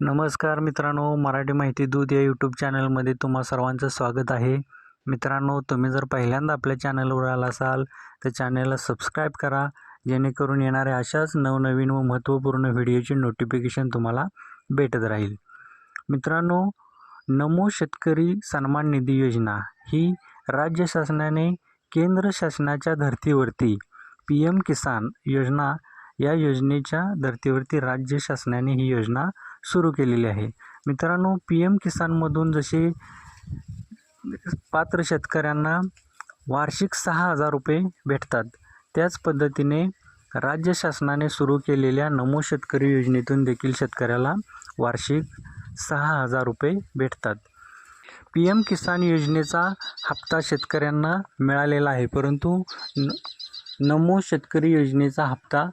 नमस्कार मित्रांनो मराठी माहिती दूध या यूट्यूब चॅनलमध्ये तुम्हा सर्वांचं स्वागत आहे. मित्रांनो तुम्ही जर पहिल्यांदा आपल्या चॅनलवर आला असाल तर चॅनलला सबस्क्राईब करा. जेणेकरून येणाऱ्या अशाच नवनवीन व महत्त्वपूर्ण व्हिडिओची नोटिफिकेशन तुम्हाला भेटत राहील. मित्रांनो नमो शेतकरी सन्मान निधी योजना ही राज्य शासनाने केंद्र शासनाच्या धर्तीवरती पी एम किसान योजना या योजनेच्या धर्तीवरती राज्य शासनाने ही योजना सुरू केलेली आहे. मित्रांनो पी एम किसानमधून जसे पात्र शेतकऱ्यांना वार्षिक सहा हजार रुपये भेटतात त्याच पद्धतीने राज्य शासनाने सुरू केलेल्या नमो शेतकरी योजनेतून देखील शेतकऱ्याला वार्षिक सहा हजार रुपये भेटतात. पी एम किसान योजनेचा हप्ता शेतकऱ्यांना मिळालेला आहे परंतु न नमो शेतकरी योजनेचा हप्ता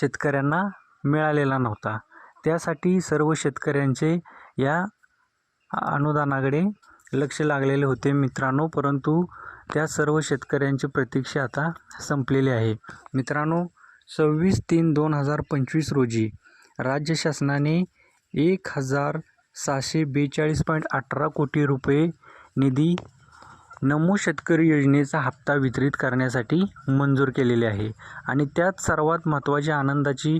शेतकऱ्यांना मिळालेला नव्हता. त्यासाठी सर्व शेतकऱ्यांचे या अनुदानाकडे लक्ष लागलेले होते मित्रांनो परंतु त्या सर्व शेतकऱ्यांची प्रतीक्षा आता संपलेली आहे. मित्रांनो सव्वीस तीन दोन हजार पंचवीस रोजी राज्य शासनाने एक हजार सहाशे बेचाळीस पॉईंट अठरा कोटी रुपये निधी नमो शेतकरी योजनेचा हप्ता वितरित करण्यासाठी मंजूर केलेले आहे. आणि त्यात सर्वात महत्त्वाची आनंदाची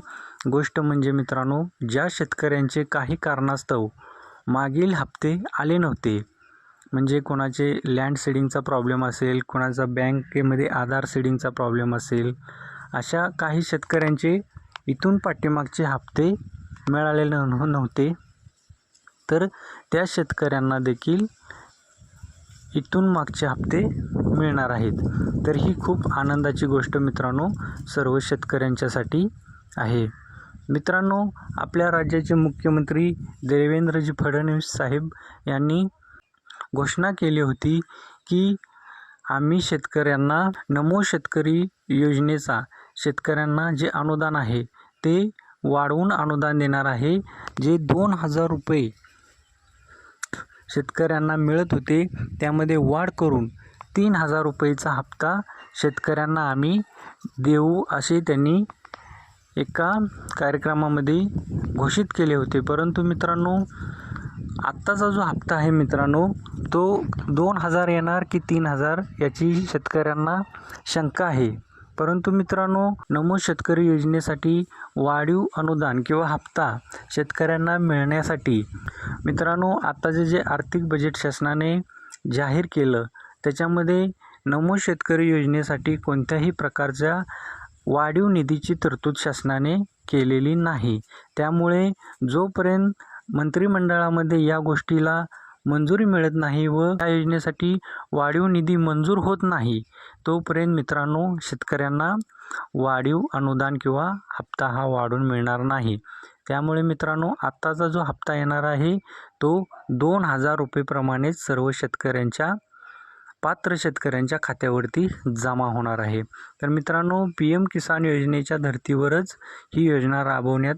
गोष्ट म्हणजे मित्रांनो ज्या शेतकऱ्यांचे काही कारणास्तव मागील हप्ते आले नव्हते म्हणजे कोणाचे लँड सीडिंगचा प्रॉब्लेम असेल कोणाचा बँकेमध्ये आधार सीडिंगचा प्रॉब्लेम असेल अशा काही शेतकऱ्यांचे इथून पाठीमागचे हप्ते मिळालेले नव्ह- नव्हते. तर त्या शेतकऱ्यांना देखील इथून मागचे हप्ते मिळणार आहेत. तर ही खूप आनंदाची गोष्ट मित्रांनो सर्व शेतकऱ्यांच्यासाठी आहे. मित्रांनो आपल्या राज्याचे मुख्यमंत्री देवेंद्रजी फडणवीस साहेब यांनी घोषणा केली होती की आम्ही शेतकऱ्यांना नमो शेतकरी योजनेचा शेतकऱ्यांना जे अनुदान आहे ते वाढवून अनुदान देणार आहे. जे दोन हजार रुपये शेतकऱ्यांना मिळत होते त्यामध्ये वाढ करून तीन हजार रुपयेचा हप्ता शेतकऱ्यांना आम्ही देऊ असे त्यांनी एका कार्यक्रमामध्ये घोषित केले होते. परंतु मित्रांनो आत्ताचा जो हप्ता आहे मित्रांनो तो दोन हजार येणार की तीन हजार याची शेतकऱ्यांना शंका आहे. परंतु मित्रांनो नमो शेतकरी योजनेसाठी वाढीव अनुदान किंवा हप्ता शेतकऱ्यांना मिळण्यासाठी मित्रांनो आत्ताचे जे आर्थिक बजेट शासनाने जाहीर केलं त्याच्यामध्ये नमो शेतकरी योजनेसाठी कोणत्याही प्रकारच्या वाढीव निधीची तरतूद शासनाने केलेली नाही. त्यामुळे जोपर्यंत मंत्रिमंडळामध्ये या गोष्टीला मंजुरी मिळत नाही व त्या योजनेसाठी वाढीव निधी मंजूर होत नाही तोपर्यंत मित्रांनो शेतकऱ्यांना वाढीव अनुदान किंवा हप्ता हा वाढून मिळणार नाही. त्यामुळे मित्रांनो आत्ताचा जो हप्ता येणार आहे तो दोन हजार रुपयेप्रमाणेच सर्व शेतकऱ्यांच्या पात्र शेतकऱ्यांच्या खात्यावरती जमा होणार आहे. तर मित्रांनो पी एम किसान योजनेच्या धर्तीवरच ही योजना राबवण्यात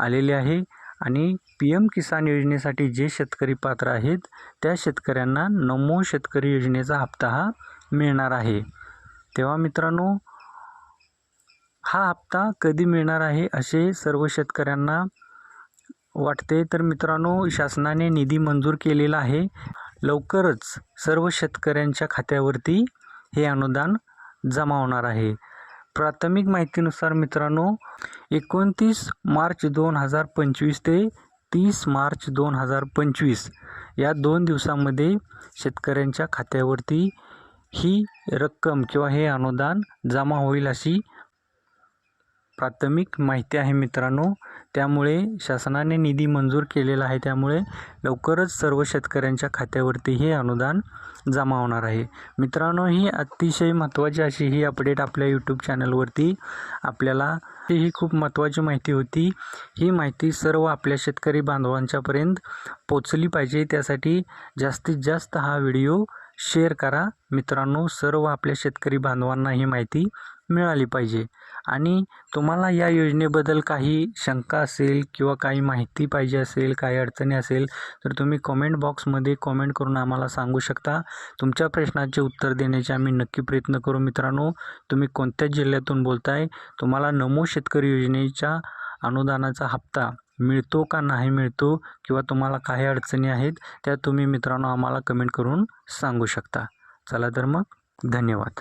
आलेली आहे आणि पी एम किसान योजनेसाठी जे शेतकरी पात्र आहेत त्या शेतकऱ्यांना नमो शेतकरी योजनेचा हप्ता हा मिळणार आहे. तेव्हा मित्रांनो हा हप्ता कधी मिळणार आहे असे सर्व शेतकऱ्यांना वाटते. तर मित्रांनो शासनाने निधी मंजूर केलेला आहे. लवकरच सर्व शेतकऱ्यांच्या खात्यावरती हे अनुदान जमा होणार आहे. प्राथमिक माहितीनुसार मित्रांनो एकोणतीस मार्च दोन हजार पंचवीस ते तीस मार्च दोन हजार पंचवीस या दोन दिवसामध्ये शेतकऱ्यांच्या खात्यावरती ही रक्कम किंवा हे अनुदान जमा होईल अशी प्राथमिक माहिती आहे मित्रांनो. त्यामुळे शासनाने निधी मंजूर केलेला आहे. त्यामुळे लवकरच सर्व शेतकऱ्यांच्या खात्यावरती हे अनुदान जमा होणार आहे. मित्रांनो ही अतिशय महत्त्वाची अशी ही अपडेट आपल्या यूट्यूब चॅनलवरती आपल्याला ही खूप महत्त्वाची माहिती होती. ही माहिती सर्व आपल्या शेतकरी बांधवांच्यापर्यंत पोचली पाहिजे. त्यासाठी जास्तीत जास्त हा व्हिडिओ शेअर करा. मित्रांनो सर्व आपल्या शेतकरी बांधवांना ही माहिती मिळाली पाहिजे. आणि तुम्हाला या योजनेबद्दल काही शंका असेल किंवा काही माहिती पाहिजे असेल काही अडचणी असेल तर तुम्ही कॉमेंट बॉक्समध्ये कॉमेंट करून आम्हाला सांगू शकता. तुमच्या प्रश्नाचे उत्तर देण्याचे आम्ही नक्की प्रयत्न करू. मित्रांनो तुम्ही कोणत्या जिल्ह्यातून बोलताय? तुम्हाला नमो शेतकरी योजनेच्या अनुदानाचा हप्ता मिळतो का नाही मिळतो किंवा तुम्हाला काही अडचणी आहेत त्या तुम्ही मित्रांनो आम्हाला कमेंट करून सांगू शकता. चला तर मग धन्यवाद.